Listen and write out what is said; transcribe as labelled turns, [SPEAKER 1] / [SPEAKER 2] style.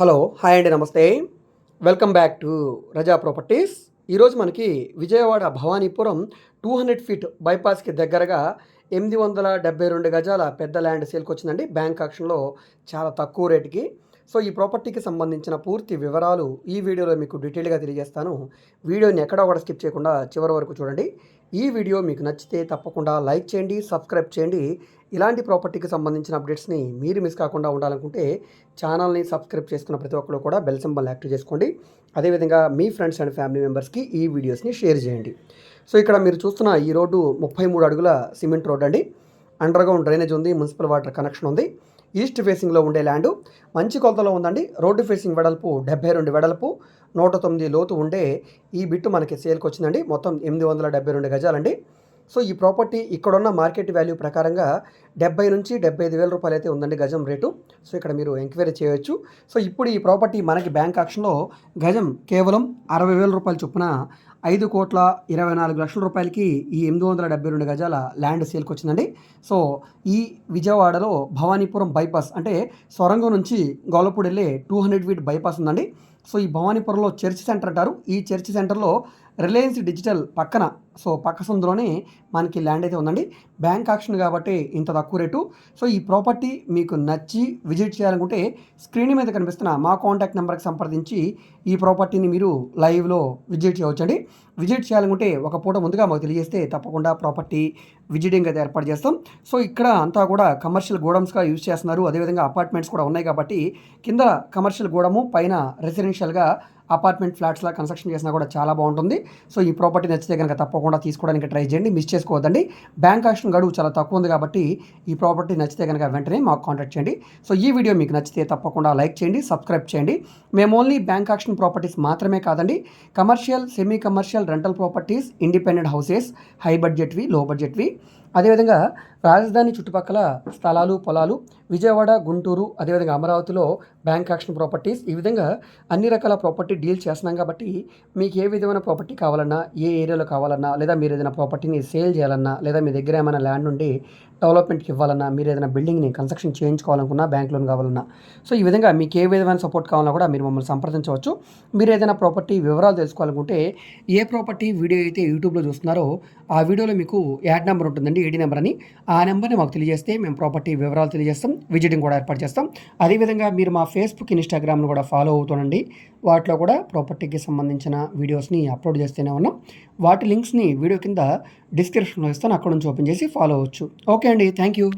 [SPEAKER 1] Hello hi అండి namaste. Welcome back to Raza properties. ఈరోజు మనకి Vijayawada Bhavanipuram two hundred feet బైపాస్కి దగ్గరగా ఎనిమిది వందల డెబ్బై రెండు గజాల పెద్ద ల్యాండ్ సేల్కి వచ్చిందండి. బ్యాంక్ ఆక్షన్లో చాలా తక్కువ రేటుకి. సో ఈ ప్రాపర్టీకి సంబంధించిన పూర్తి వివరాలు ఈ వీడియోలో మీకు డీటెయిల్గా తెలియజేస్తాను. వీడియోని ఎక్కడా కూడా స్కిప్ చేయకుండా చివరి వరకు చూడండి. ఈ వీడియో మీకు నచ్చితే తప్పకుండా లైక్ చేయండి సబ్స్క్రైబ్ చేయండి. ఇలాంటి ప్రాపర్టీకి సంబంధించిన అప్డేట్స్ని మీరు మిస్ కాకుండా ఉండాలనుకుంటే ఛానల్ని సబ్స్క్రైబ్ చేసుకున్న ప్రతి ఒక్కరు కూడా బెల్ సింబల్ యాక్టివ్ చేసుకోండి. అదేవిధంగా మీ ఫ్రెండ్స్ అండ్ ఫ్యామిలీ మెంబర్స్కి ఈ వీడియోస్ని షేర్ చేయండి. సో ఇక్కడ మీరు చూస్తున్న ఈ రోడ్డు ముప్పై మూడు అడుగుల సిమెంట్ రోడ్ అండి. అండర్గ్రౌండ్ డ్రైనేజ్ ఉంది మున్సిపల్ వాటర్ కనెక్షన్ ఉంది. ఈస్ట్ ఫేసింగ్లో ఉండే ల్యాండ్ మంచి కొలతలో ఉందండి. రోడ్డు ఫేసింగ్ వెడల్పు డెబ్బై రెండు వెడల్పు నూట తొమ్మిది లోతు ఉండే ఈ బిట్టు మనకి సేల్కి వచ్చిందండి. మొత్తం ఎనిమిది వందల డెబ్బై రెండు గజాలండి. సో ఈ ప్రాపర్టీ ఇక్కడున్న మార్కెట్ వాల్యూ ప్రకారంగా డెబ్బై నుంచి డెబ్బై ఐదు వేల రూపాయలు అయితే ఉందండి గజం రేటు. సో ఇక్కడ మీరు ఎంక్వైరీ చేయవచ్చు సో ఇప్పుడు ఈ ప్రాపర్టీ మనకి బ్యాంక్ ఆక్షన్లో గజం కేవలం అరవై వేల రూపాయల చొప్పున ఐదు కోట్ల ఇరవై నాలుగు లక్షల రూపాయలకి ఈ ఎనిమిది వందల డెబ్బై రెండు గజాల ల్యాండ్ సేల్కి వచ్చిందండి సో ఈ విజయవాడలో భవానీపురం బైపాస్ అంటే సొరంగం నుంచి గోలపూడి వెళ్ళే టూ హండ్రెడ్ ఫీట్ బైపాస్ ఉందండి. సో ఈ భవానీపురంలో చర్చ్ సెంటర్ అంటారు. ఈ చర్చ్ సెంటర్లో రిలయన్స్ డిజిటల్ పక్కన సో పక్క సందులోనే మనకి ల్యాండ్ అయితే ఉందండి. బ్యాంక్ ఆక్షన్ కాబట్టి ఇంత తక్కువ రేటు. సో ఈ ప్రాపర్టీ మీకు నచ్చి విజిట్ చేయాలనుకుంటే స్క్రీన్ మీద కనిపిస్తున్న మా కాంటాక్ట్ నెంబర్కి సంప్రదించి ఈ ప్రాపర్టీని మీరు లైవ్లో విజిట్ చేయవచ్చండి. విజిట్ చేయాలనుకుంటే ఒక పూట ముందుగా మాకు తెలియజేస్తే తప్పకుండా ప్రాపర్టీ విజిటింగ్ అయితే ఏర్పాటు చేస్తాం. సో ఇక్కడ అంతా కూడా కమర్షియల్ గోడమ్స్గా యూజ్ చేస్తున్నారు. అదేవిధంగా అపార్ట్మెంట్స్ కూడా ఉన్నాయి కాబట్టి కింద కమర్షియల్ గోడము పైన రెసిడెన్షియల్గా అపార్ట్మెంట్ ఫ్లాట్స్లా కన్స్ట్రక్షన్ చేసినా కూడా చాలా బాగుంటుంది. సో ఈ ప్రాపర్టీ నచ్చితే కనుక తప్పకుండా తీసుకోవడానికి ట్రై చేయండి. మిస్ చేసుకోవద్దండి. బ్యాంక్ ఆక్షన్ గడువు చాలా తక్కువ ఉంది కాబట్టి ఈ ప్రాపర్టీ నచ్చితే కనుక వెంటనే మాకు కాంటాక్ట్ చేయండి. సో ఈ వీడియో మీకు నచ్చితే తప్పకుండా లైక్ చేయండి సబ్స్క్రైబ్ చేయండి. మేము ఓన్లీ బ్యాంక్ ఆక్షన్ ప్రాపర్టీస్ మాత్రమే కాదండి commercial semi commercial rental properties independent houses high బడ్జెట్వి low బడ్జెట్వి. అదేవిధంగా రాజధాని చుట్టుపక్కల స్థలాలు పొలాలు విజయవాడ గుంటూరు అదేవిధంగా అమరావతిలో బ్యాంక్ యాక్షన్ ప్రాపర్టీస్ ఈ విధంగా అన్ని రకాల ప్రాపర్టీ డీల్ చేస్తున్నాం కాబట్టి మీకు ఏ విధమైన ప్రాపర్టీ కావాలన్నా ఏ ఏరియాలో కావాలన్నా లేదా మీరు ఏదైనా ప్రాపర్టీని సేల్ చేయాలన్నా లేదా మీ దగ్గర ఏమైనా ల్యాండ్ నుండి డెవలప్మెంట్కి ఇవ్వాలన్నా మీరు ఏదైనా బిల్డింగ్ని కన్స్ట్రక్షన్ చేయించుకోవాలనుకున్నా బ్యాంక్ లోన్ కావాలన్నా. సో ఈ విధంగా మీకు ఏ విధమైన సపోర్ట్ కావాలన్నా కూడా మీరు మమ్మల్ని సంప్రదించవచ్చు. మీరు ఏదైనా ప్రాపర్టీ వివరాలు తెలుసుకోవాలనుకుంటే ఏ ప్రాపర్టీ వీడియో అయితే యూట్యూబ్లో చూస్తున్నారో ఆ వీడియోలో మీకు యాడ్ నెంబర్ ఉంటుందండి. ఈడీ నెంబర్ అని. ఆ నెంబర్ని మాకు తెలియజేస్తే మేము ప్రాపర్టీ వివరాలు తెలియజేస్తాం విజిటింగ్ కూడా ఏర్పాటు చేస్తాం. అదేవిధంగా మీరు మా ఫేస్బుక్ ఇన్స్టాగ్రామ్ను కూడా ఫాలో అవుతుండండి వాటిలో కూడా ప్రాపర్టీకి సంబంధించిన వీడియోస్ని అప్లోడ్ చేస్తూనే ఉన్నాం. వాటి లింక్స్ని వీడియో కింద డిస్క్రిప్షన్లో ఇస్తాను అక్కడ నుంచి ఓపెన్ చేసి ఫాలో అవ్వచ్చు. ఓకే అండి థ్యాంక్ యూ.